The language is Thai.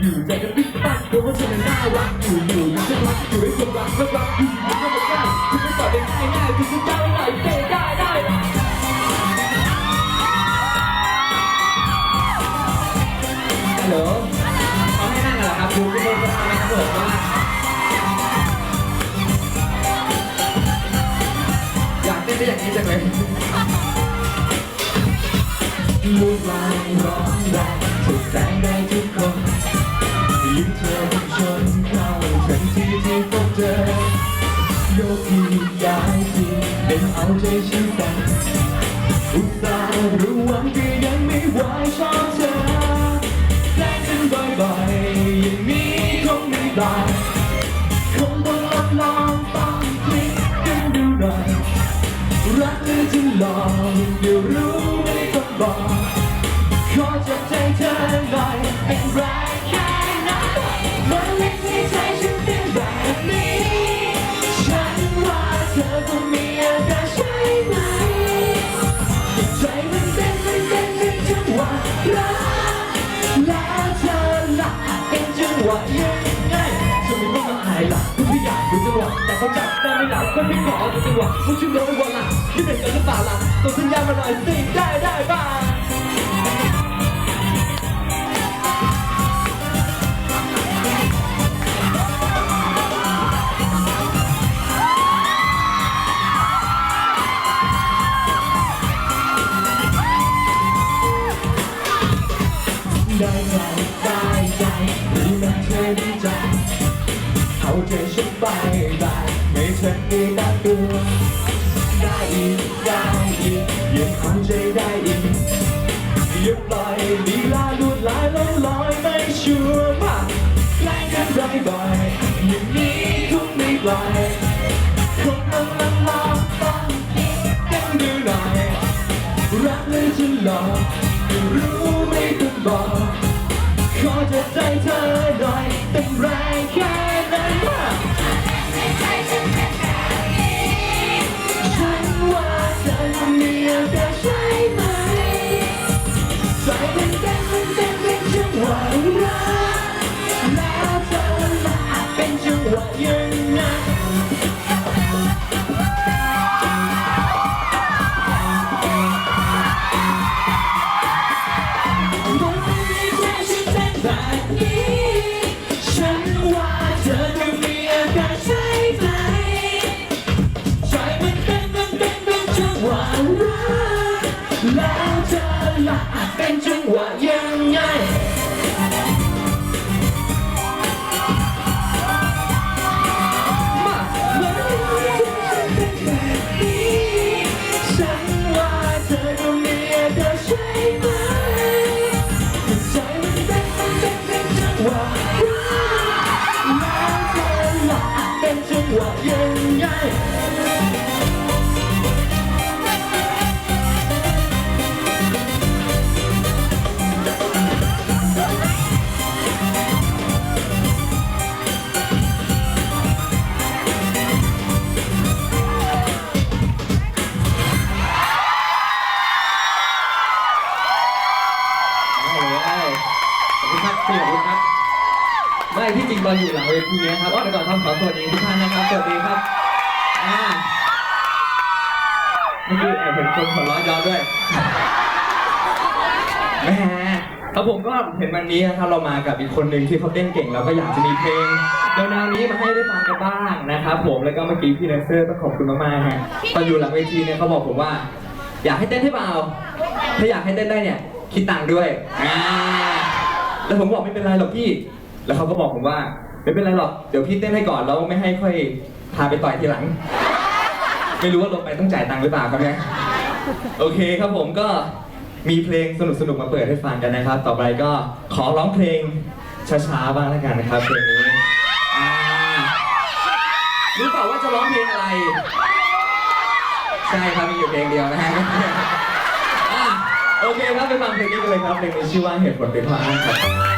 อยู่ๆใจก็ปิ๊กปั๊กเพราะว่าฉันน่ารักอยู่ๆยังจะรักอยู่ให้คนรักก็รักอยู่ๆก็มาได้คุณไม่ตอบได้ง่ายๆคุณจะเจ้าไหนเตะได้ได้ฮัลโหลเขาให้นั่งกันเหรอครับคุณผู้ชมก็ทำนะครับผมาอยากเต้นได้อย่างนี้จังเลยมุกลายร้องแรงถูกแสงได้ทุกคน อุตส่าห์รู้หวังก็ยังไม่ไหวชอบเธอแกล้งกันบ่อยๆอย่างนี้คงไม่ได้คงต้องลองลองต้องคลิกกันดูหน่อยรักหรือจะหลอกเดี๋ยวรู้ไม่ต้องบอกขอจับใจเธอหน่อยเป็นไรแค่ไหนมันเล็กในใจฉันเป็นแบบนี้ ฉันว่าเธอคงมี ตัวะยังไงเธอไม่ต้องมาอายล่ะคุณพี่อยากดูจังหวะแต่เขาจับได้ไม่หลับก็ไม่ขอดูจังหวะพวกฉันรู้ว่าล่ะที่เป็นกันหรือเปล่าล่ะส่งสัญญาณมาหน่อยสิได้ได้บ้างได้ใจได้ใจ ใจฉันไปได้ไม่เธอมีตาตัวได้อีกได้อีกยังเอาใจได้อีกอย่าปล่อยลีลาลวดลายล่องลอยไม่ชัวร์มากแกล้กันบ่อยๆอย่างนี้คงไม่ปล่อยคงต้องลองลองต้องคิดกันดูหน่อยรักหรือจะหลอกไม่รู้ไม่ต้องบอกขอจะใจเธอหน่อย เป็นจังหวะยังไงมามันไม่ใช่ฉันว่าเธอจะมีอาการใช่ไหมใจมันเต้นมันเต้นเป็นจังหวะ เอาเลยขอบคุณครับพี่ขอบคุณครับ ไม่ที่จริงเราอยู่หลังเวทีนะครับอ๋อเดี๋ยวก่อนครับขอสวัสดีทุกท่านนะครับ สวัสดีครับ อ่าเมื่อกี้แอบเห็นคนหัวเราะย้อนด้วยแหมครับผมก็เห็นวันนี้นะครับเรามากับอีกคนหนึ่งที่เขาเต้นเก่งแล้วก็อยากจะมีเพลงแนวๆนี้มาให้ได้ฟังกันบ้างนะครับผมแล้วก็เมื่อกี้พี่แดนเซอร์ต้องขอบคุณมากๆฮะตอนอยู่หลังเวทีเนี่ยเขาบอกผมว่า อยากให้เต้นให้เปล่าถ้าอยากให้เต้นได้เนี่ย คิดตังค์ด้วยอ่าแล้วผมบอกไม่เป็นไรหรอกพี่ แล้วเขาก็บอกผมว่า ไม่เป็นไรหรอก เดี๋ยวพี่เต้นให้ก่อนแล้วไม่ให้ค่อยพาไปต่อยทีหลัง ไม่รู้ว่าลงไปต้องจ่ายตังค์หรือเปล่าครับเนี่ย โอเคครับผมก็มีเพลงสนุกๆมาเปิดให้ฟังกันนะครับ ต่อไปก็ขอร้องเพลงช้าๆบ้างแล้วกันนะครับเพลงนี้อ่ารู้เปล่าว่าจะร้องเพลงอะไร ใช่ครับมีอยู่เพลงเดียวนะฮะ โอเคครับไปฟังเพลงนี้กันเลยครับเพลงนี้ชื่อว่าเหตุผลเป็นเพราะอ้างครับ